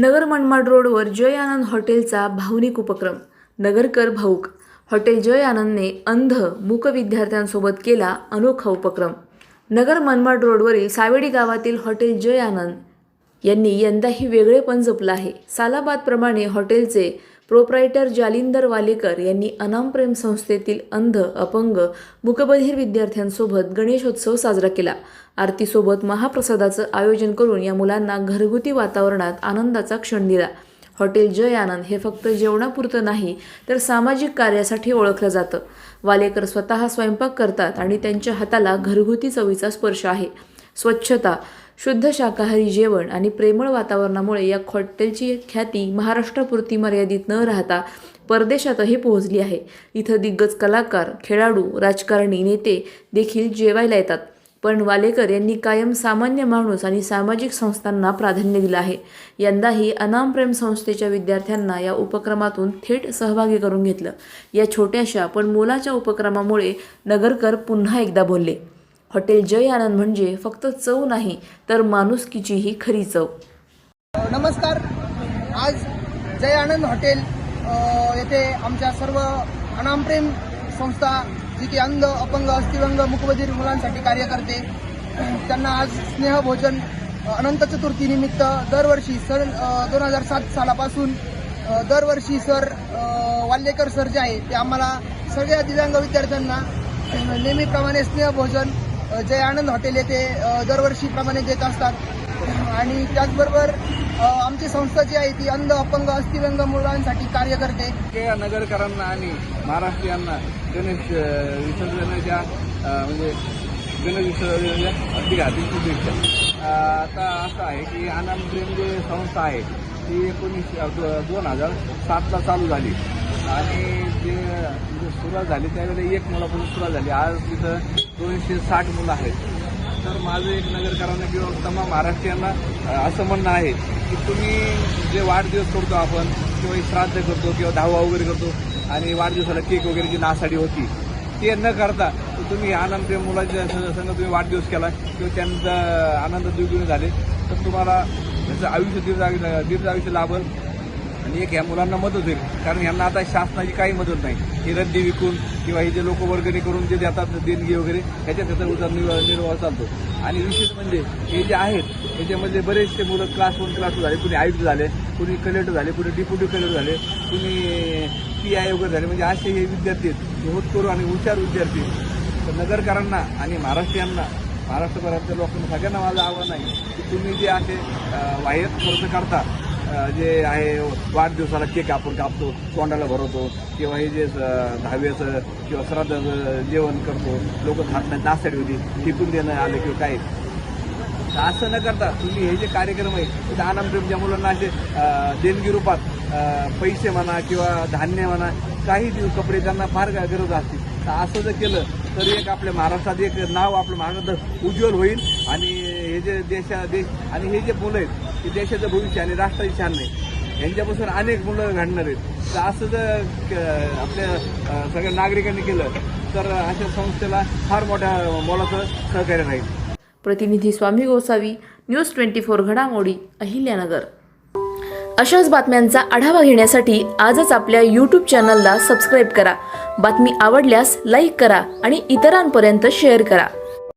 नगर मनमाड रोडवर जय आनंद हॉटेलचा भावनिक उपक्रम. नगरकर भाऊक. हॉटेल जय आनंदने अंध मूक विद्यार्थ्यांसोबत केला अनोखा उपक्रम. नगर मनमाड रोडवरील सावेडी गावातील हॉटेल जय आनंद यांनी यंदाही वेगळेपण जपलं आहे. सालाबादप्रमाणे हॉटेलचे प्रोप्रायटर जालिंदर वालेकर यांनी अनाम प्रेम संस्थेतील अंध अपंग मुकबधीर विद्यार्थ्यांसोबत गणेशोत्सव साजरा केला. आरतीसोबत महाप्रसादाचं आयोजन करून या मुलांना घरगुती वातावरणात आनंदाचा क्षण दिला. हॉटेल जय आनंद हे फक्त जेवणापुरतं नाही तर सामाजिक कार्यासाठी ओळखलं जातं. वालेकर स्वतः स्वयंपाक करतात आणि त्यांच्या हाताला घरगुती चवीचा स्पर्श आहे. स्वच्छता शुद्ध शाकाहारी जेवण आणि प्रेमळ वातावरणामुळे या हॉटेलची ख्याती महाराष्ट्रापुरती मर्यादित न राहता परदेशातही पोहोचली आहे. इथं दिग्गज कलाकार खेळाडू राजकारणी नेते देखील जेवायला येतात. पण वालेकर यांनी कायम सामान्य माणूस आणि सामाजिक संस्थांना प्राधान्य दिलं आहे. यंदाही अनामप्रेम संस्थेच्या विद्यार्थ्यांना या उपक्रमातून थेट सहभागी करून घेतलं. या छोट्याशा पण मोलाच्या उपक्रमामुळे नगरकर पुन्हा एकदा बोलले. हॉटेल जय आनंद म्हणजे फक्त चव नाही तर माणुसकीचीही खरी चव. नमस्कार. आज जय आनंद हॉटेल येथे आमच्या सर्व अनामप्रेम संस्था जी की अंध अपंग अस्थिभंग मुकबधीर मुलांसाठी कार्य करते त्यांना आज स्नेहभोजन अनंत चतुर्थीनिमित्त दरवर्षी सर दोन हजार सात सालापासून दरवर्षी सर वाल्लेकर सर जे आहे ते आम्हाला सगळ्या दिव्यांग विद्यार्थ्यांना नेहमीप्रमाणे स्नेहभोजन जय आनंद हॉटेल येथे दरवर्षीप्रमाणे देत असतात. आणि त्याचबरोबर आमची संस्था जी आहे ती अंध अपंग अस्थिव्यंग मुलांसाठी कार्य करते. या नगरकरांना आणि महाराष्ट्रीयांना गणेश विसर्जनाच्या म्हणजे गणेश विसर्जनाच्या हार्दिक अधिक शुभेच्छा आता असं आहे की आनंद प्रेम जे संस्था आहे ती एकोणीस दोन हजार सातला चालू झाली. आणि जे म्हणजे सुरुवात झाली त्यावेळेला एक मुलापासून सुरुवात झाली. आज तिथं दोनशे साठ मुलं आहेत. तर माझं एक नगरकरांना किंवा तमाम महाराष्ट्रीयांना असं म्हणणं आहे की तुम्ही जे वाढदिवस करतो आपण किंवा श्राद्ध करतो किंवा धावा वगैरे करतो आणि वाढदिवसाला केक वगैरे जी नासाडी होती ते न करता तर तुम्ही आनंद मुलाच्या संघ संग तुम्ही वाढदिवस केला किंवा त्यांचा आनंद द्विगुण झाले. तर तुम्हाला त्याचं आयुष्य दीर्घ आयुष्य दीर्घ आयुष्य लाभल आणि एक ह्या मुलांना मदत होईल. कारण ह्यांना आता शासनाची काही मदत नाही. ही रद्दी विकून किंवा हे जे लोक वर्गणी करून जे देतात देणगी वगैरे ह्याच्यात त्याचा उदरनिर्वाह निर्वाह चालतो. आणि विशेष म्हणजे हे जे आहेत याच्यामध्ये बरेचसे मुलं क्लास वन क्लास टू झाले. कुणी आयुक्त झाले कुणी कलेक्टर झाले कुणी डिप्युटी कलेक्टर झाले कुणी पी आय वगैरे झाले. म्हणजे असे हे विद्यार्थी आहेत. हे होतकरू आणि हुशार विद्यार्थी तर नगरकरांना आणि महाराष्ट्रीयांना महाराष्ट्रभरातल्या लोकांना सगळ्यांना माझं आव्हान आहे की तुम्ही जे असे वायर खर्च करता जे आहे वाढदिवसाला केक आपण कापतो तोंडाला भरवतो किंवा हे जे अं, दहाव्याचं किंवा श्राद्धाचं जेवण करतो लोक खात नाही नासाडी होती टिकून देणं आलं किंवा काय? असं न करता तुम्ही हे जे कार्यक्रम आहे तिथे आनंदप्रेमच्या मुलांना असे देणगी रूपात पैसे म्हणा किंवा धान्य म्हणा काही दिवस कपडे त्यांना फार गरज असते. तर असं जर केलं तर एक आपल्या महाराष्ट्रात एक नाव आपलं महाराष्ट्रात उज्ज्वल होईल आणि हे जे देशा देश आणि हे जे मुलं आहेत ते देशाचं भविष्य आणि राष्ट्राची छान नाही यांच्यापासून अनेक मुलं घडणार आहेत. तर असं जर आपल्या सगळ्या नागरिकांनी केलं तर अशा संस्थेला फार मोठ्या मोलाचं सहकार्य राहील. प्रतिनिधी Swami Gosavi news twenty four घडामोडी अहिल्यानगर. अशाच बातम्यांचा आढावा घेण्यासाठी आजच आपल्या यूट्यूब चॅनलला सबस्क्राईब करा. बातमी आवडल्यास लाईक करा आणि इतरांपर्यंत शेअर करा.